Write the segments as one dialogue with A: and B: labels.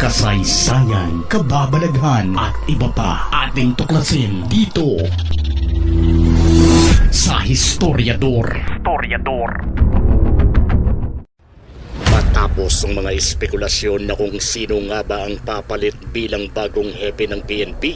A: kasaysayan, kababalaghan at iba pa ating tuklasin dito sa Historiador. Historiador. Matapos ang mga espekulasyon na kung sino nga ba ang papalit bilang bagong hepe ng PNP,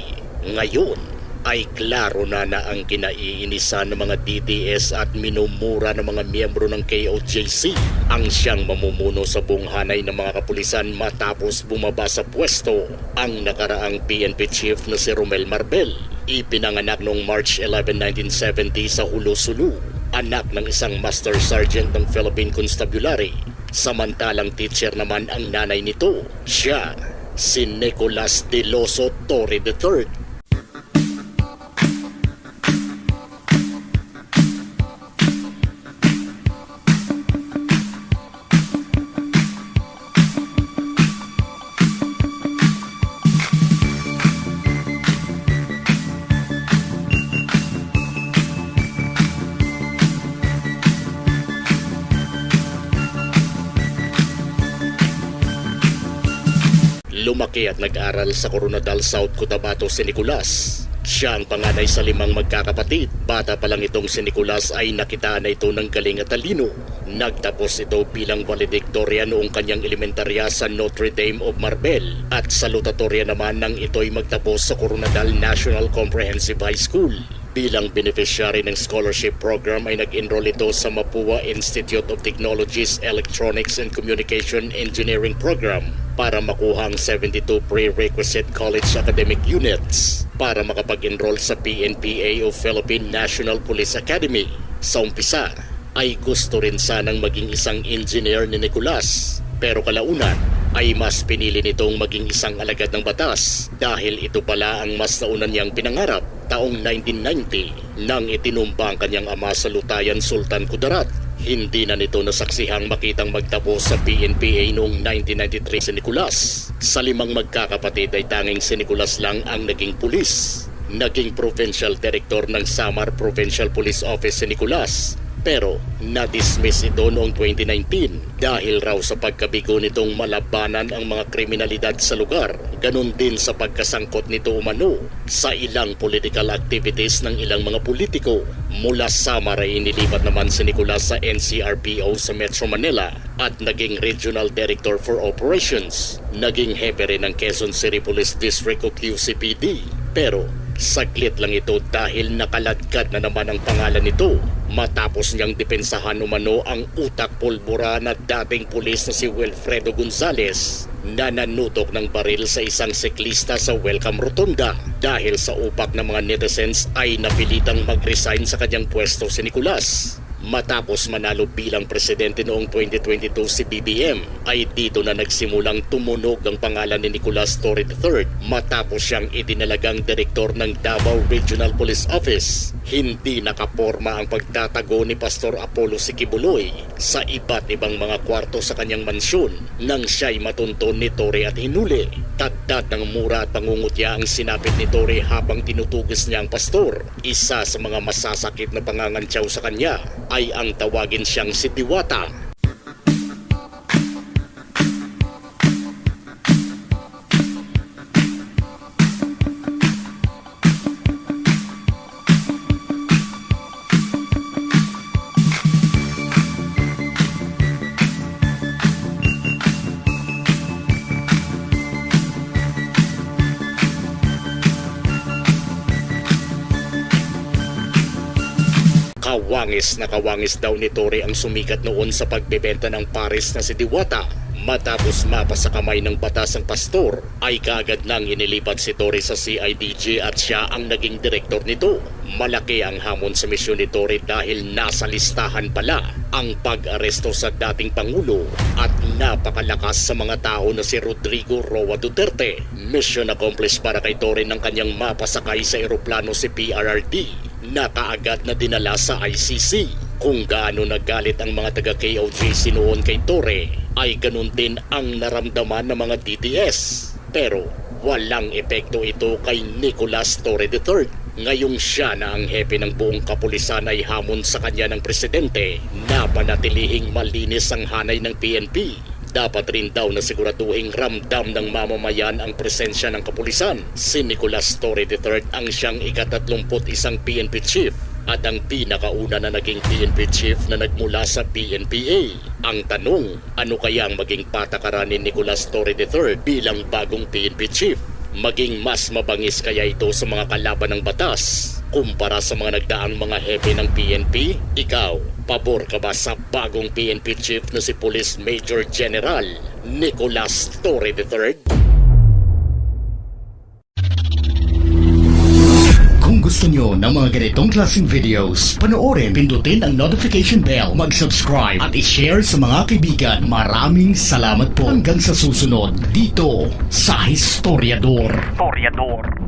A: ngayon ay klaro na na ang kinaiinisan ng mga DDS at minumura ng mga miyembro ng KOJC ang siyang mamumuno sa buong hanay ng mga kapulisan matapos bumaba sa pwesto ang nakaraang PNP chief na si Romel Marbel. Ipinanganak noong March 11, 1970 sa Hulo, Sulu, anak ng isang Master Sergeant ng Philippine Constabulary. Samantalang teacher naman ang nanay nito. Siya, si Nicolas De Loso Torre III. Lumaki at nag-aral sa Coronadal South Cotabato si Nicolas. Siya ang panganay sa limang magkakapatid. Bata pa lang itong si Nicolas ay nakita na ito ng galing at talino. Nagtapos ito bilang valedictorian noong kanyang elementarya sa Notre Dame of Marbel at salutatorya naman nang ito'y magtapos sa Coronadal National Comprehensive High School. Bilang beneficiary ng scholarship program ay nag-enroll ito sa Mapua Institute of Technologies Electronics and Communication Engineering Program para makuha ang 72 prerequisite college academic units para makapag-enroll sa PNPA o Philippine National Police Academy. Sa umpisa ay gusto rin sanang maging isang engineer ni Nicolas pero kalaunan ay mas pinili nitong maging isang alagad ng batas dahil ito pala ang mas nauna niyang pinangarap taong 1990 nang itinumpa ang kanyang ama sa Lutayan Sultan Kudarat. Hindi na nito nasaksihang makitang magtapos sa PNPA noong 1993 si Nicolas. Sa limang magkakapatid ay tanging si Nicolas lang ang naging pulis. Naging provincial director ng Samar Provincial Police Office si Nicolas pero na-dismiss ito noong 2019 dahil raw sa pagkabigo nitong malabanan ang mga kriminalidad sa lugar. Ganon din sa pagkasangkot nito umano sa ilang political activities ng ilang mga politiko. Mula Samar ay inilipat naman si Nicolas sa NCRPO sa Metro Manila at naging Regional Director for Operations. Naging hepe rin ng Quezon City Police District o QCPD. Pero Saglit lang ito dahil nakaladkad na naman ang pangalan nito matapos niyang depensahan umano ang utak pulbura na dating pulis na si Wilfredo Gonzales na nanutok ng baril sa isang siklista sa Welcome Rotunda dahil sa upak ng mga netizens ay napilitang mag-resign sa kanyang pwesto si Nicolas. Matapos manalo bilang presidente noong 2022 si BBM, ay dito na nagsimulang tumunog ang pangalan ni Nicolas Torre III matapos siyang idinalagang direktor ng Davao Regional Police Office. Hindi nakaporma ang pagtatago ni Pastor Apollo Sikibuloy sa iba't ibang mga kwarto sa kanyang mansyon nang siya'y matunton ni Torre at hinuli. Tagdad ng mura at pangungutya ang sinapit ni Torre habang tinutugis niya ang pastor. Isa sa mga masasakit na pangangantyaw sa kanya ay ang tawagin siyang si Diwata. Kawangis na kawangis daw ni Tori ang sumikat noon sa pagbebenta ng pares na si Diwata. Matapos mapa sa kamay ng batas ang pastor, ay kaagad nang inilipat si Tori sa CIDG at siya ang naging direktor nito. Malaki ang hamon sa misyon ni Tori dahil nasa listahan pala ang pag-aresto sa dating Pangulo at napakalakas sa mga tao na si Rodrigo Roa Duterte. Mission accomplished para kay Tori ng kanyang mapasakay sa eroplano si PRRD na kaagad na dinala sa ICC. Kung gaano nagalit ang mga taga KOJC noon kay Torre, ay ganun din ang naramdaman ng mga DDS. Pero walang epekto ito kay Nicolas Torre III. Ngayong siya na ang hepe ng buong kapulisan ay hamon sa kanya ng presidente na panatilihing malinis ang hanay ng PNP Dapat rin daw na siguraduhing ramdam ng mamamayan ang presensya ng kapulisan. Si Nicolas Torre III ang siyang ikatatlumput isang PNP chief at ang pinakauna na naging PNP chief na nagmula sa PNPA. Ang tanong, ano kaya ang maging patakaran ni Nicolas Torre III bilang bagong PNP chief? Maging mas mabangis kaya ito sa mga kalaban ng batas kumpara sa mga nagdaang mga hepe ng PNP? Ikaw, pabor ka ba sa bagong PNP chief na si Police Major General Nicolas Torre III?
B: Kung gusto nyo ng mga ganitong klaseng videos, panoorin, pindutin ang notification bell, mag-subscribe at i-share sa mga kaibigan. Maraming salamat po hanggang sa susunod dito sa Historiador. Historiador.